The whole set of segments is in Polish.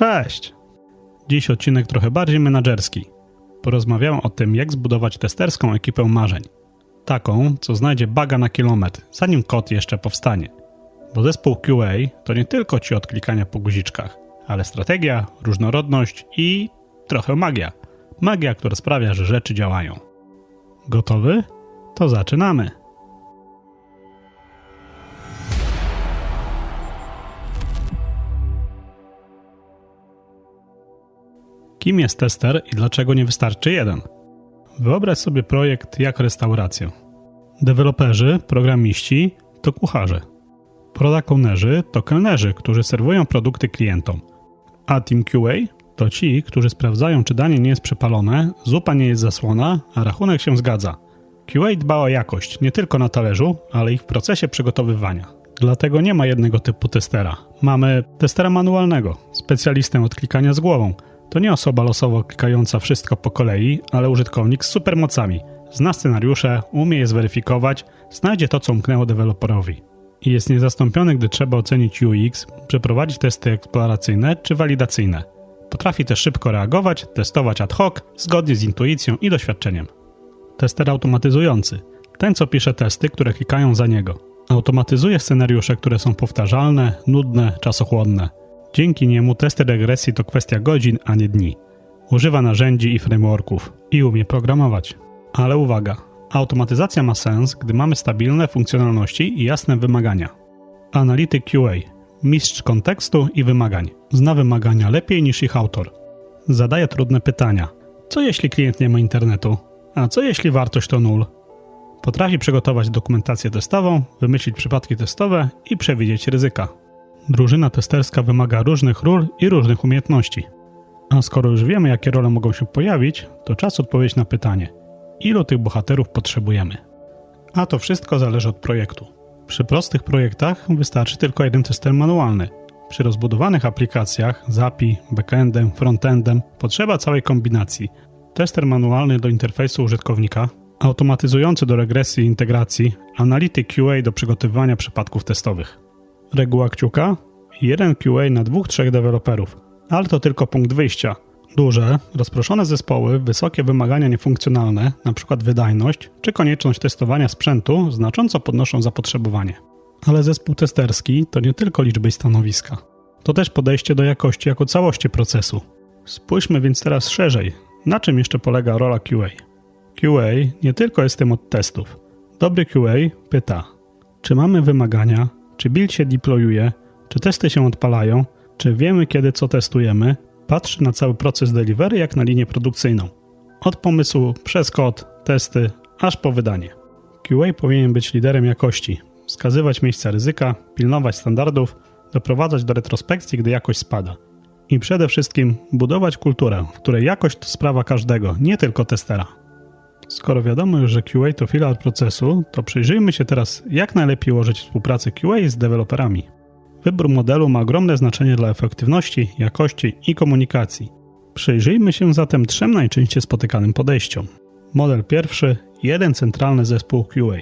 Cześć! Dziś odcinek trochę bardziej menadżerski. Porozmawiałem o tym, jak zbudować testerską ekipę marzeń. Taką, co znajdzie baga na kilometr, zanim kod jeszcze powstanie. Bo zespół QA to nie tylko ci od klikania po guziczkach, ale strategia, różnorodność i trochę magia. Magia, która sprawia, że rzeczy działają. Gotowy? To zaczynamy. Kim jest tester i dlaczego nie wystarczy jeden? Wyobraź sobie projekt jak restaurację. Deweloperzy, programiści to kucharze. Product to kelnerzy, którzy serwują produkty klientom. A Team QA to ci, którzy sprawdzają, czy danie nie jest przepalone, zupa nie jest zasłona, a rachunek się zgadza. QA dba o jakość nie tylko na talerzu, ale i w procesie przygotowywania. Dlatego nie ma jednego typu testera. Mamy testera manualnego, specjalistę od klikania z głową. To nie osoba losowo klikająca wszystko po kolei, ale użytkownik z supermocami. Zna scenariusze, umie je zweryfikować, znajdzie to, co umknęło deweloperowi. I jest niezastąpiony, gdy trzeba ocenić UX, przeprowadzić testy eksploracyjne czy walidacyjne. Potrafi też szybko reagować, testować ad hoc, zgodnie z intuicją i doświadczeniem. Tester automatyzujący. Ten, co pisze testy, które klikają za niego. Automatyzuje scenariusze, które są powtarzalne, nudne, czasochłonne. Dzięki niemu testy regresji to kwestia godzin, a nie dni. Używa narzędzi i frameworków i umie programować. Ale uwaga, automatyzacja ma sens, gdy mamy stabilne funkcjonalności i jasne wymagania. Analityk QA, mistrz kontekstu i wymagań, zna wymagania lepiej niż ich autor. Zadaje trudne pytania. Co jeśli klient nie ma internetu? A co jeśli wartość to nul? Potrafi przygotować dokumentację testową, wymyślić przypadki testowe i przewidzieć ryzyka. Drużyna testerska wymaga różnych ról i różnych umiejętności. A skoro już wiemy, jakie role mogą się pojawić, to czas odpowiedzieć na pytanie: ilu tych bohaterów potrzebujemy? A to wszystko zależy od projektu. Przy prostych projektach wystarczy tylko jeden tester manualny. Przy rozbudowanych aplikacjach z API, backendem, frontendem potrzeba całej kombinacji. Tester manualny do interfejsu użytkownika, automatyzujący do regresji i integracji, analityk QA do przygotowywania przypadków testowych. Reguła kciuka? Jeden QA na dwóch, trzech deweloperów. Ale to tylko punkt wyjścia. Duże, rozproszone zespoły, wysokie wymagania niefunkcjonalne, np. wydajność, czy konieczność testowania sprzętu znacząco podnoszą zapotrzebowanie. Ale zespół testerski to nie tylko liczby i stanowiska. To też podejście do jakości jako całości procesu. Spójrzmy więc teraz szerzej, na czym jeszcze polega rola QA. QA nie tylko jest tym od testów. Dobry QA pyta, czy mamy wymagania, czy build się deployuje, czy testy się odpalają, czy wiemy kiedy co testujemy, patrzy na cały proces delivery jak na linię produkcyjną. Od pomysłu przez kod, testy, aż po wydanie. QA powinien być liderem jakości, wskazywać miejsca ryzyka, pilnować standardów, doprowadzać do retrospekcji, gdy jakość spada. I przede wszystkim budować kulturę, w której jakość to sprawa każdego, nie tylko testera. Skoro wiadomo już, że QA to filar procesu, to przyjrzyjmy się teraz, jak najlepiej ułożyć współpracę QA z deweloperami. Wybór modelu ma ogromne znaczenie dla efektywności, jakości i komunikacji. Przyjrzyjmy się zatem trzem najczęściej spotykanym podejściom. Model pierwszy jeden centralny zespół QA.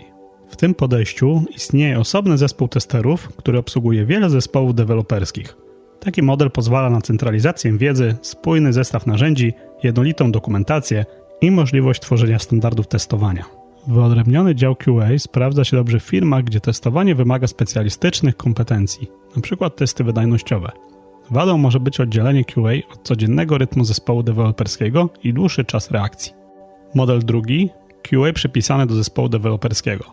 W tym podejściu istnieje osobny zespół testerów, który obsługuje wiele zespołów deweloperskich. Taki model pozwala na centralizację wiedzy, spójny zestaw narzędzi, jednolitą dokumentację i możliwość tworzenia standardów testowania. Wyodrębniony dział QA sprawdza się dobrze w firmach, gdzie testowanie wymaga specjalistycznych kompetencji, np. testy wydajnościowe. Wadą może być oddzielenie QA od codziennego rytmu zespołu deweloperskiego i dłuższy czas reakcji. Model drugi QA przypisany do zespołu deweloperskiego.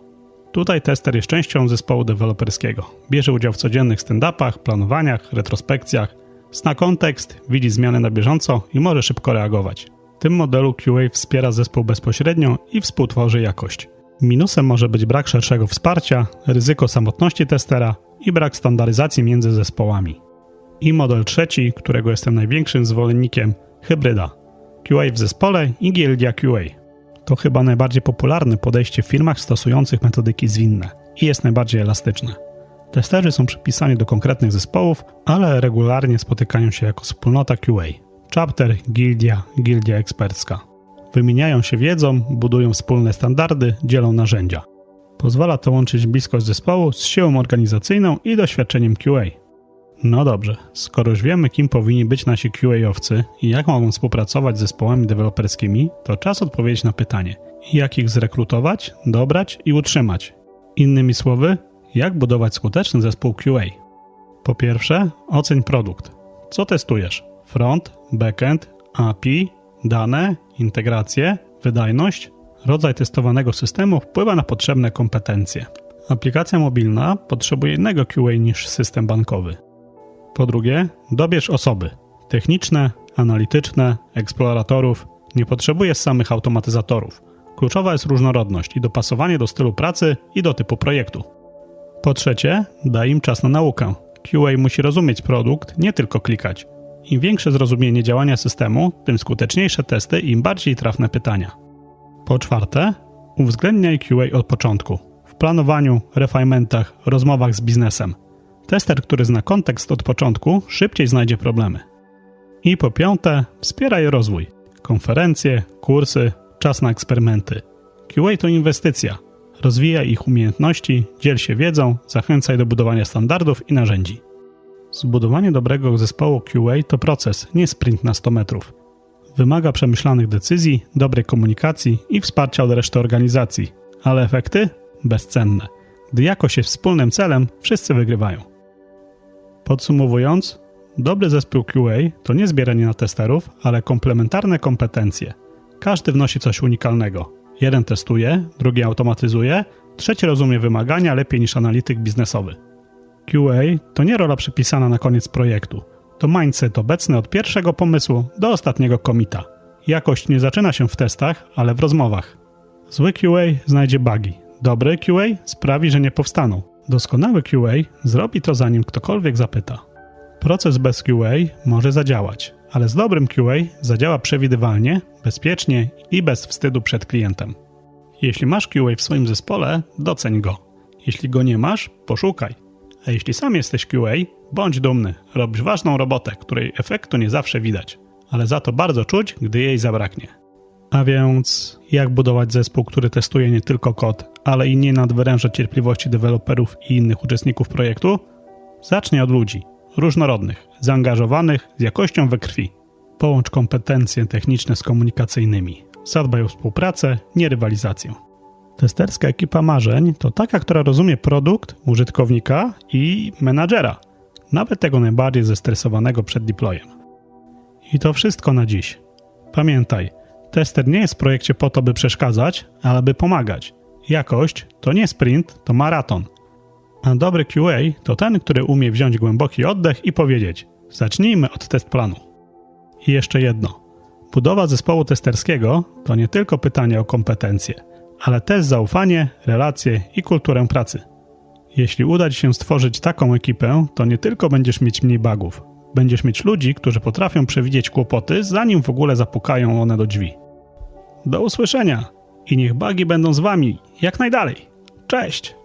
Tutaj tester jest częścią zespołu deweloperskiego. Bierze udział w codziennych stand-upach, planowaniach, retrospekcjach, zna kontekst, widzi zmiany na bieżąco i może szybko reagować. W tym modelu QA wspiera zespół bezpośrednio i współtworzy jakość. Minusem może być brak szerszego wsparcia, ryzyko samotności testera i brak standaryzacji między zespołami. I model trzeci, którego jestem największym zwolennikiem, hybryda. QA w zespole i gildia QA. To chyba najbardziej popularne podejście w firmach stosujących metodyki zwinne i jest najbardziej elastyczne. Testerzy są przypisani do konkretnych zespołów, ale regularnie spotykają się jako wspólnota QA. Chapter, gildia, gildia ekspercka. Wymieniają się wiedzą, budują wspólne standardy, dzielą narzędzia. Pozwala to łączyć bliskość zespołu z siłą organizacyjną i doświadczeniem QA. No dobrze, skoro już wiemy, kim powinni być nasi QA-owcy i jak mogą współpracować z zespołami deweloperskimi, to czas odpowiedzieć na pytanie, jak ich zrekrutować, dobrać i utrzymać. Innymi słowy, jak budować skuteczny zespół QA. Po pierwsze, oceń produkt. Co testujesz? Front, backend, API, dane, integracje, wydajność? Rodzaj testowanego systemu wpływa na potrzebne kompetencje. Aplikacja mobilna potrzebuje innego QA niż system bankowy. Po drugie, dobierz osoby techniczne, analityczne, eksploratorów. Nie potrzebujesz samych automatyzatorów. Kluczowa jest różnorodność i dopasowanie do stylu pracy i do typu projektu. Po trzecie, daj im czas na naukę. QA musi rozumieć produkt, nie tylko klikać. Im większe zrozumienie działania systemu, tym skuteczniejsze testy i im bardziej trafne pytania. Po czwarte, uwzględniaj QA od początku. W planowaniu, refinementach, rozmowach z biznesem. Tester, który zna kontekst od początku, szybciej znajdzie problemy. I po piąte, wspieraj rozwój. Konferencje, kursy, czas na eksperymenty. QA to inwestycja. Rozwijaj ich umiejętności, dziel się wiedzą, zachęcaj do budowania standardów i narzędzi. Zbudowanie dobrego zespołu QA to proces, nie sprint na 100 metrów. Wymaga przemyślanych decyzji, dobrej komunikacji i wsparcia od reszty organizacji, ale efekty bezcenne. Gdy jakość jest wspólnym celem, wszyscy wygrywają. Podsumowując, dobry zespół QA to nie zbieranie na testerów, ale komplementarne kompetencje. Każdy wnosi coś unikalnego. Jeden testuje, drugi automatyzuje, trzeci rozumie wymagania lepiej niż analityk biznesowy. QA to nie rola przypisana na koniec projektu. To mindset obecny od pierwszego pomysłu do ostatniego komita. Jakość nie zaczyna się w testach, ale w rozmowach. Zły QA znajdzie bugi. Dobry QA sprawi, że nie powstaną. Doskonały QA zrobi to zanim ktokolwiek zapyta. Proces bez QA może zadziałać, ale z dobrym QA zadziała przewidywalnie, bezpiecznie i bez wstydu przed klientem. Jeśli masz QA w swoim zespole, doceń go. Jeśli go nie masz, poszukaj. A jeśli sam jesteś QA, bądź dumny. Robisz ważną robotę, której efektu nie zawsze widać, ale za to bardzo czuć, gdy jej zabraknie. A więc, jak budować zespół, który testuje nie tylko kod, ale i nie nadwyręża cierpliwości deweloperów i innych uczestników projektu? Zacznij od ludzi, różnorodnych, zaangażowanych, z jakością we krwi. Połącz kompetencje techniczne z komunikacyjnymi. Zadbaj o współpracę, nie rywalizację. Testerska ekipa marzeń to taka, która rozumie produkt, użytkownika i menadżera, nawet tego najbardziej zestresowanego przed deployem. I to wszystko na dziś. Pamiętaj, tester nie jest w projekcie po to, by przeszkadzać, ale by pomagać. Jakość to nie sprint, to maraton. A dobry QA to ten, który umie wziąć głęboki oddech i powiedzieć: Zacznijmy od test planu. I jeszcze jedno. Budowa zespołu testerskiego to nie tylko pytanie o kompetencje, ale też zaufanie, relacje i kulturę pracy. Jeśli uda Ci się stworzyć taką ekipę, to nie tylko będziesz mieć mniej bugów, będziesz mieć ludzi, którzy potrafią przewidzieć kłopoty, zanim w ogóle zapukają one do drzwi. Do usłyszenia i niech bugi będą z Wami jak najdalej. Cześć!